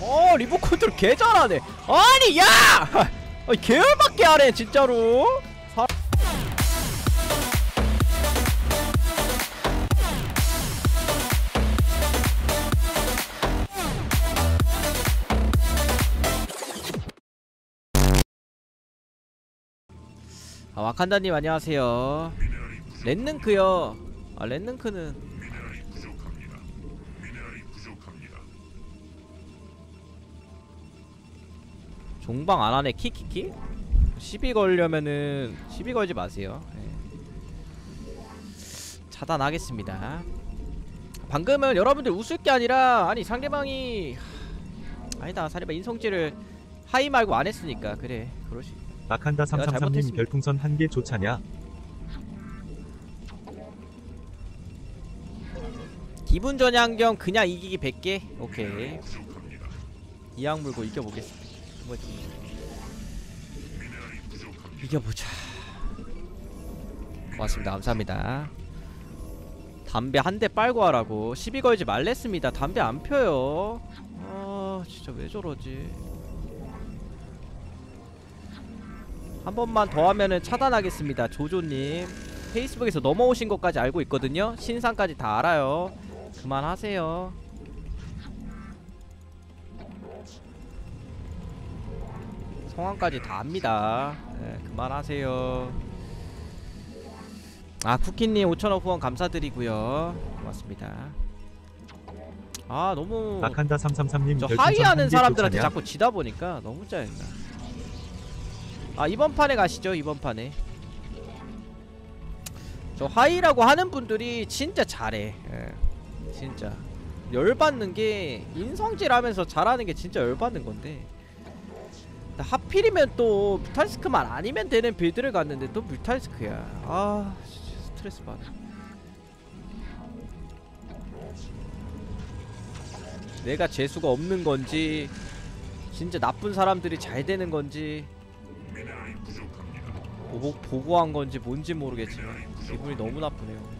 어 리버 컨트롤 개 잘하네. 아니 야! 아니 개열받게 하네 진짜로. 사... 아 와칸다님 안녕하세요. 랜능크요. 아 랜능크는 종방 안 하네 키키키? 시비 걸려면은 시비 걸지 마세요 예. 차단하겠습니다 방금은 여러분들 웃을 게 아니라 아니 상대방이 하, 아니다 상대방 인성질을 하이 말고 안 했으니까 그래 그럴 수 있다 마칸다 내가 333님 잘못했습니다. 별풍선 한 개 좋차냐? 기분 전향경 그냥 이기기 100개? 오케이 이악 물고 이겨보겠습니다 뭐지 이겨보자. 고맙습니다. 감사합니다. 담배 한 대 빨고 하라고. 시비 걸지 말랬습니다. 담배 안 펴요. 아 진짜 왜 저러지? 한 번만 더 하면은 차단하겠습니다 조조님. 페이스북에서 넘어오신 것까지 알고 있거든요. 신상까지 다 알아요. 그만하세요. 성함까지 다 압니다. 네, 그만하세요. 아 쿠키님 5천원 후원 감사드리고요. 고맙습니다. 아 너무 마칸다 333님 저 한개 사람들한테 좋차냐? 자꾸 지다 보니까 너무 짜증나. 아 이번 판에 가시죠 이번 판에. 저 하이라고 하는 분들이 진짜 잘해. 예. 진짜 열받는 게 인성질 하면서 잘하는 게 진짜 열받는 건데. 하필이면 또 뮤탈스크만 아니면 되는 빌드를 갔는데 또 뮤탈스크야. 아 스트레스 받아. 내가 재수가 없는 건지 진짜 나쁜 사람들이 잘 되는 건지 보고, 보고한 건지 뭔지 모르겠지만 기분이 너무 나쁘네요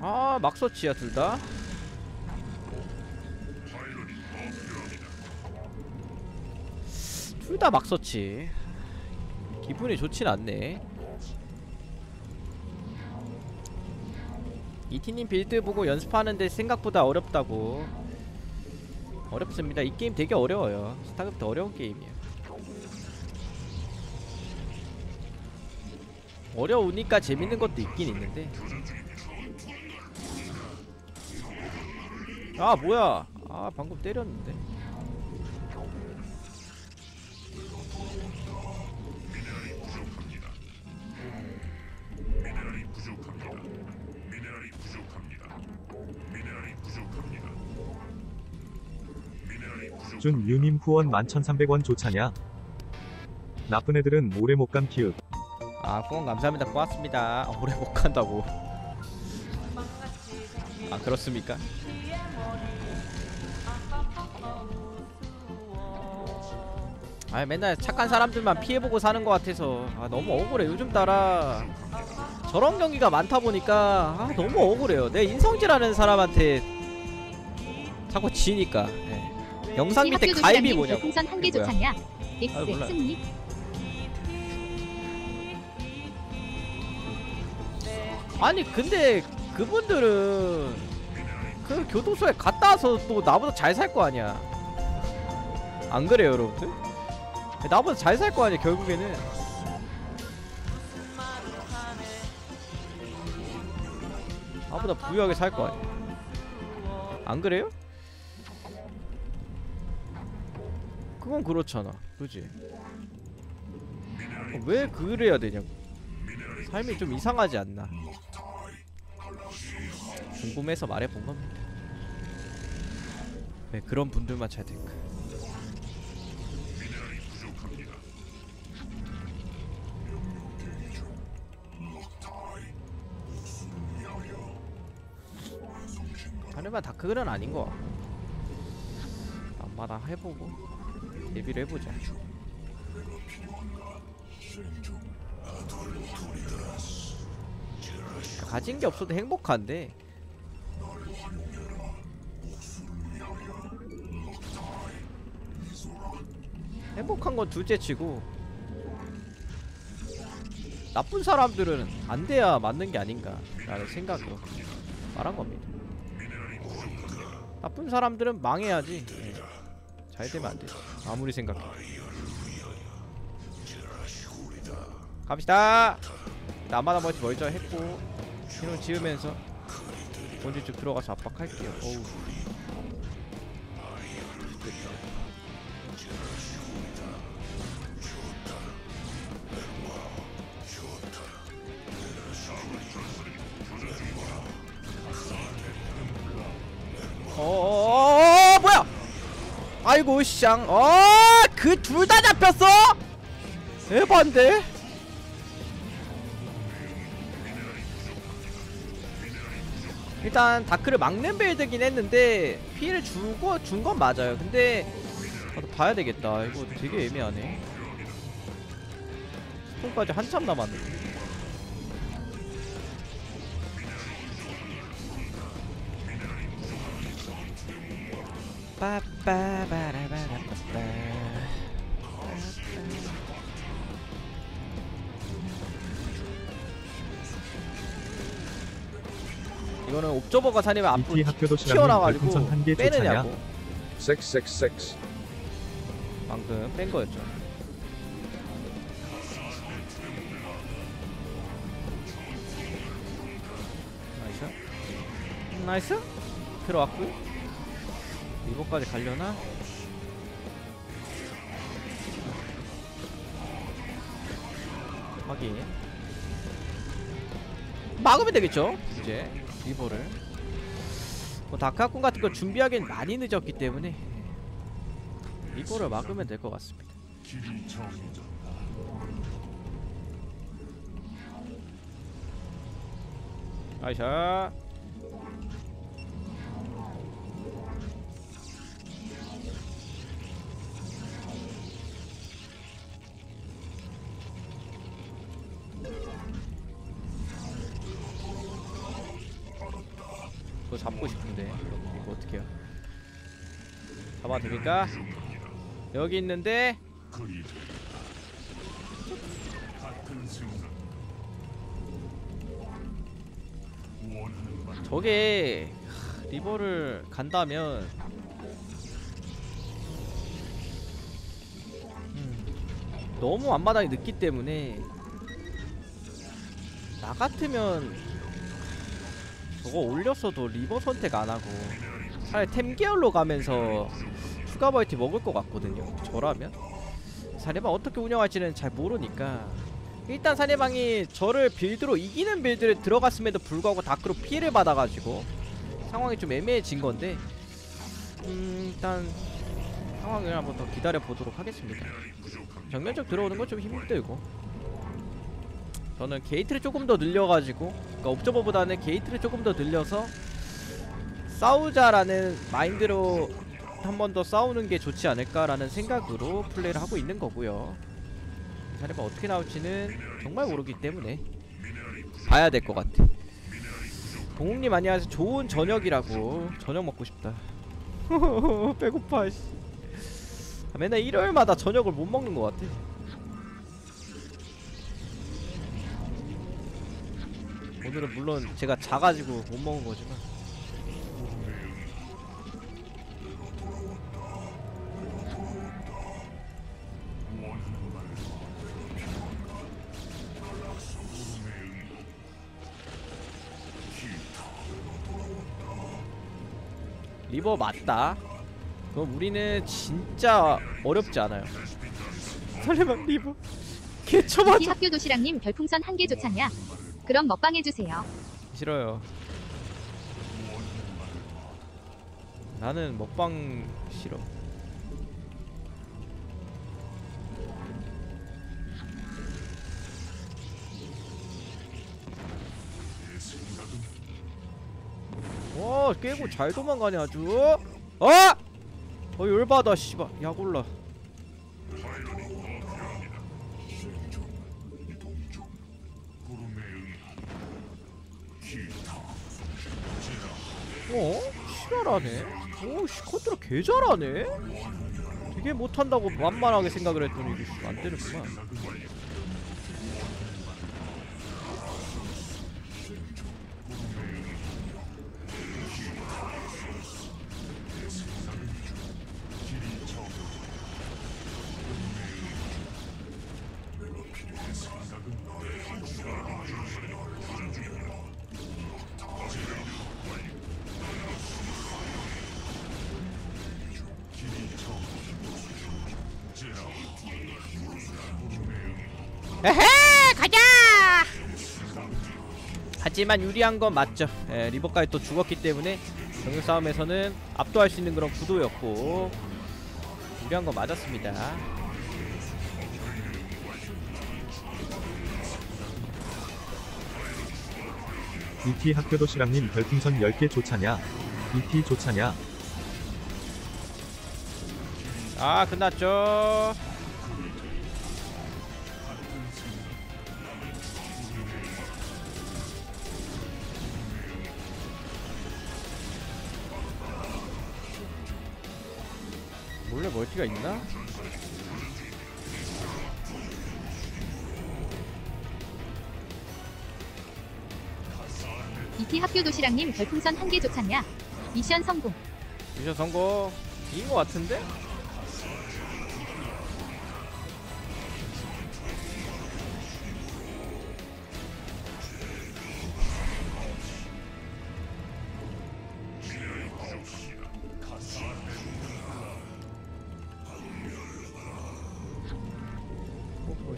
아 막서치야 둘다? 둘 다 막서치. 기분이 좋진 않네. 이티님 빌드 보고 연습하는데 생각보다 어렵다고. 어렵습니다. 이 게임 되게 어려워요. 스타크래프트 어려운 게임이야 어려우니까 재밌는 것도 있긴 있는데 아 뭐야? 아 방금 때렸는데. 준유님 후원 11,300원 좋차냐? 나쁜 애들은 오래 못감 키읔. 아 후원 감사합니다. 고맙습니다. 아, 오래 못 간다고. 아 그렇습니까? 아 맨날 착한 사람들만 피해보고 사는 것 같아서 아 너무 억울해 요즘 따라 저런 경기가 많다 보니까 아 너무 억울해요 내 인성질하는 사람한테 자꾸 지니까 예. 영상 밑에 가입이 뭐냐고 한개. 좋잖냐? X 아. 승리 아니 근데 그분들은 그 교도소에 갔다 와서 또 나보다 잘 살 거 아니야 안 그래요 여러분들? 나보다 잘 살 거 아니야 결국에는. 나보다 부유하게 살 거 아니야. 안 그래요? 그건 그렇잖아. 그지? 어, 왜 그래야 되냐고. 삶이 좀 이상하지 않나. 궁금해서 말해본 겁니다. 왜 그런 분들만 잘 될까 하늘만 다크글은 아닌 거 같고 앞마당 해보고 데뷔를 해보자. 가진 게 없어도 행복한데. 행복한 건 둘째치고 나쁜 사람들은 안 돼야 맞는 게 아닌가 라는 생각으로 말한 겁니다. 나쁜 사람들은 망해야지. 예. 잘 되면 안 돼. 아무리 생각해. 갑시다. 나만 멀티 멀쩡 했고 신호 지으면서 본진 쪽 들어가서 압박할게요. 어우. 어어어어 뭐야? 아이고 쌍. 어그 둘 다 잡혔어? 에반데? 일단 다크를 막는 빌드긴 했는데 피해를 주고 준 건 맞아요. 근데 나도 봐야 되겠다. 이거 되게 애매하네. 스톤까지 한참 남았네. 이거는 옵저버가 사니면 앞으로 이티 학교 도시락님 튀어나와가지고 별풍선 한개 좋잖냐? 빼느냐고 666. 방금 뺀 거였죠. 나이스. 나이스. 들어왔고 요. 이거까지 가려나? 확인. 막으면 되겠죠? 이제 리버를. 뭐 다크학군 같은 거 준비하기엔 많이 늦었기 때문에 이거를 막으면 될 것 같습니다. 아이샤 이거 어떻게요? 잡아도 됩니까? 여기 있는데 저게 하, 리버를 간다면 음, 너무 앞마당이 늦기 때문에 나 같으면 저거 올렸어도 리버 선택 안 하고 차라리 템 계열로 가면서 추가 벌티 먹을 것 같거든요. 저라면 사내방 어떻게 운영할지는 잘 모르니까 일단 사내방이 저를 빌드로 이기는 빌드를 들어갔음에도 불구하고 다크로 피해를 받아가지고 상황이 좀 애매해진 건데 음, 일단 상황을 한번 더 기다려 보도록 하겠습니다. 정면적 들어오는 건 좀 힘들고 저는 게이트를 조금 더 늘려가지고 그러니까 옵저버보다는 게이트를 조금 더 늘려서 싸우자라는 마인드로 한 번 더 싸우는 게 좋지 않을까라는 생각으로 플레이를 하고 있는 거고요. 자리가 어떻게 나올지는 정말 모르기 때문에 봐야 될 것 같아. 동욱님 안녕하세요. 좋은 저녁이라고 저녁 먹고 싶다. 배고파. 씨. 아, 맨날 일요일마다 저녁을 못 먹는 것 같아. 오늘은 물론 제가 자가지고 못 먹은 거지만 리버 맞다. 그럼 우리는 진짜 어렵지 않아요. 설레방 리버 개쳐맞아. 이 학교 도시락님 별풍선 한 개 좋잖냐? 그럼 먹방 해주세요. 싫어요. 나는 먹방 싫어. 와 깨고 잘 도망가네 아주. 어? 어 열받아 씨발. 야골라. 어? 시발하네? 오 시커트라 개 잘하네? 되게 못한다고 만만하게 생각을 했더니 이게 안 되는구만 에헤 가자 하지만 유리한 건 맞죠 예, 리버까지 또 죽었기 때문에 정글 싸움에서는 압도할 수 있는 그런 구도였고 유리한 건 맞았습니다 ET 학교 도시락님 별풍선 10개 좋차냐? ET 좋차냐? 아 끝났죠 멀티가 있나? 이티 학교 도시락님 별풍선 한 개 좋잖냐? 미션 성공. 미션 성공 이긴 것 같은데?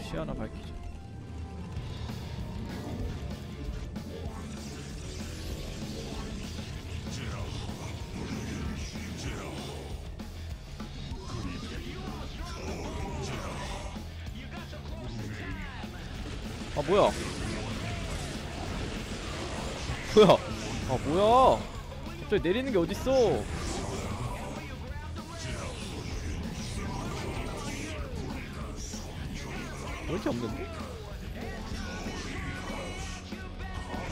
시 하나 밝히자 아 뭐야? 뭐야? 아 뭐야? 갑자기 내리는 게 어딨어 없는데?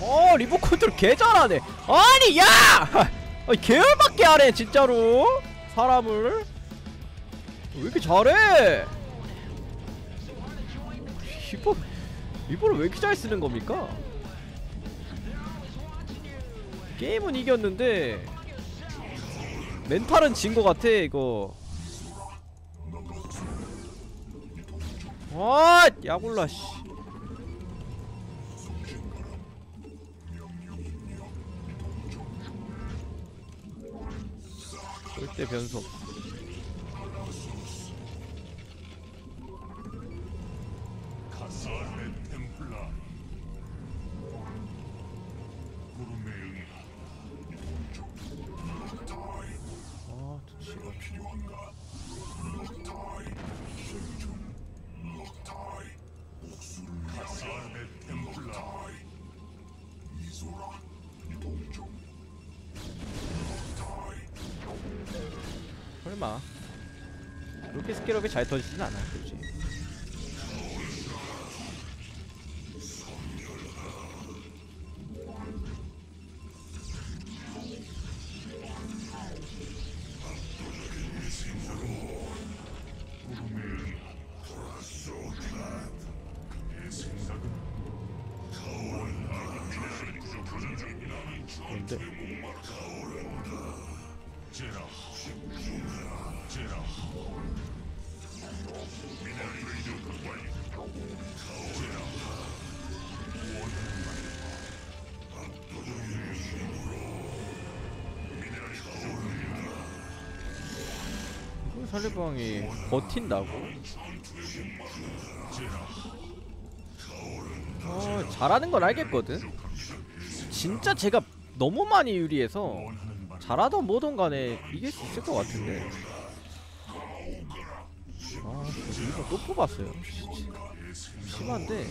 어 리버 컨트롤 개 잘하네 아니 야! 아니 개열받게 하네 진짜로 사람을 왜 이렇게 잘해 리버 리버를 왜 이렇게 잘 쓰는 겁니까? 게임은 이겼는데 멘탈은 진 것 같아 이거 아 야골라 씨. 절대 변수 없어. 아, 또 지금. 설마. 이렇게 스케럽이 잘 터지진 않아 그렇지 뭔데? 이거 살리방이 버틴다고? 어, 잘하는 건 알겠거든? 진짜 제가 너무 많이 유리해서 잘하던 뭐든 간에 이길 수 있을 것 같은데 아 이거 또 뽑았어요. 심한데.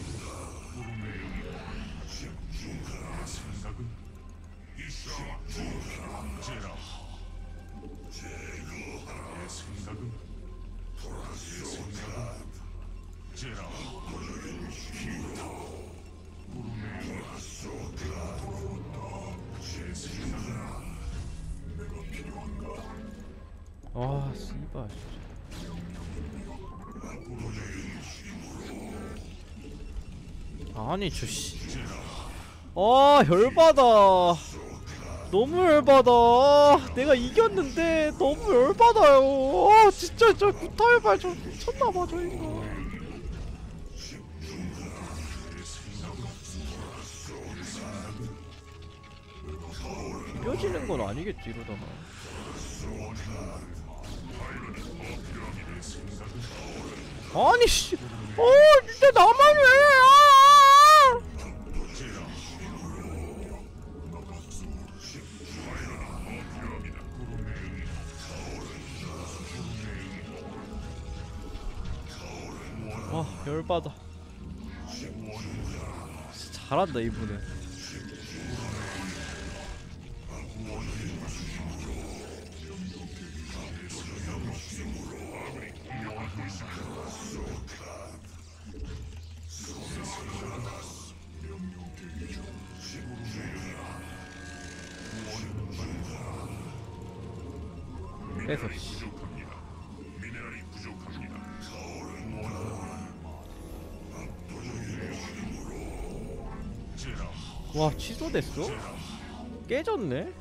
아 씨발 아니 저씨. 아 열받아. 너무 열받아. 내가 이겼는데 너무 열받아요. 아 진짜 저 구타열발 좀 미쳤나봐 저 인간. 비벼지는 건 아니겠지 이러다가 아니 씨, 어 진짜 나만 왜? 아! 와 열받아. 진짜 잘한다 이분은. 빼서 씨. 와 취소됐어? 깨졌네?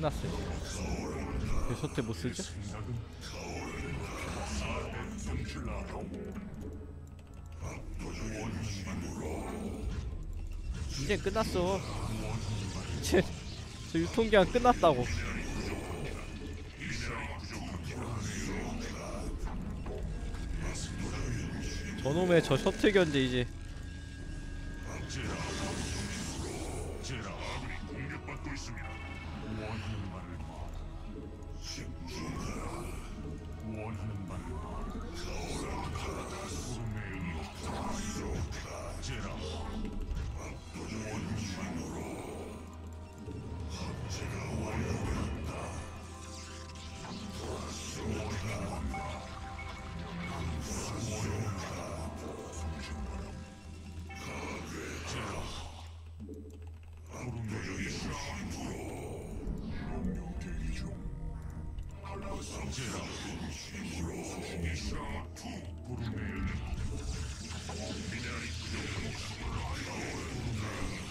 끝났어요. 왜 소태 못 쓰죠? 이제 끝났어. 이제 저 유통기한 끝났다고. 저놈의 저 셔틀 견제 이제 원하는 말을 마. 심지어 원하는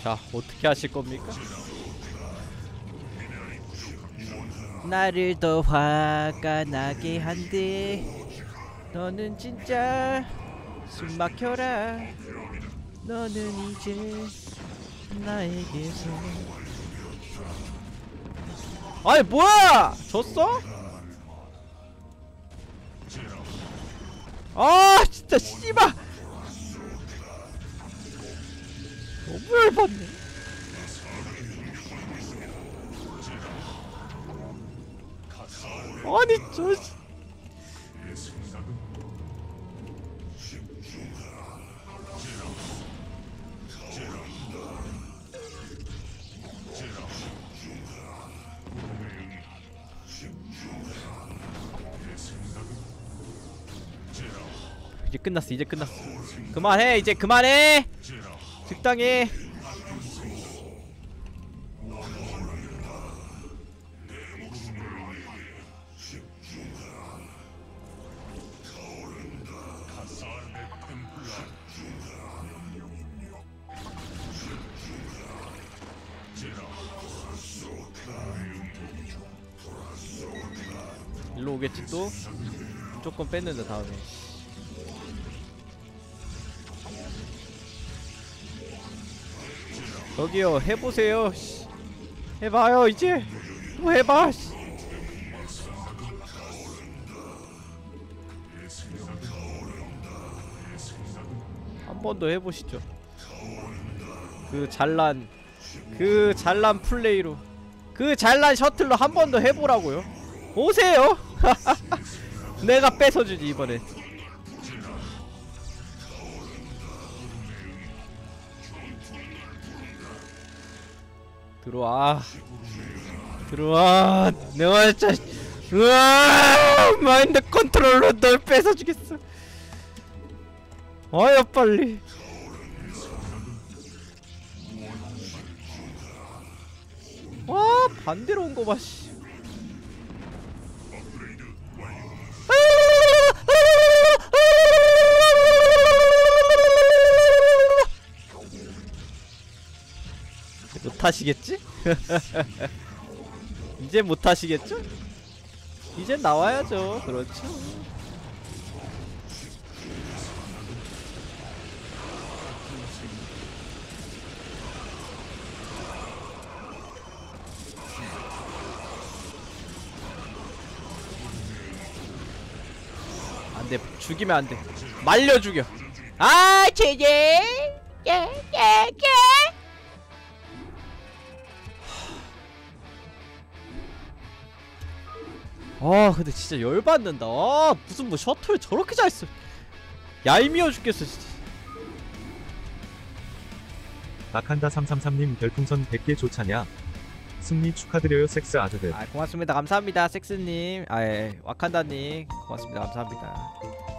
자 어떻게 하실 겁니까? 나를 더 화가 나게 한대 너는 진짜 숨 막혀라. 너는 이제 나에게서. 아니 뭐야! 졌어? 아 진짜 씨발 너무 열받네. 아니 저 이제 끝났어 이제 끝났어. 그만해 이제 그만해! 적당해 일로 오겠지 또? 무조건 뺐는데 다음에 저기요 해보세요 씨. 해봐요 이제. 뭐 해봐 씨. 한 번 더 해보시죠. 그 잘난 그 잘난 플레이로. 그 잘난 셔틀로 한 번 더 해보라고요. 오세요. 내가 뺏어주지 이번에 들어와. 들어와. 내가 진짜 으아! 마인드 컨트롤로 널 뺏어주겠어. 와요 빨리. 와 반대로 온 거 봐 씨 하시겠지? 이제 못 하시겠죠? 이제 나와야죠. 그렇죠. 안 돼. 죽이면 안 돼. 말려 죽여. 아, 제제. 예, 예, 예. 아 근데 진짜 열받는다. 아 무슨 뭐 셔틀 저렇게 잘 써. 얄미워 죽겠어 진짜. 마칸다 333님 별풍선 100개 좋차냐? 승리 축하드려요 섹스 아드들. 아 고맙습니다. 감사합니다 섹스님. 아예. 와칸다님 고맙습니다. 감사합니다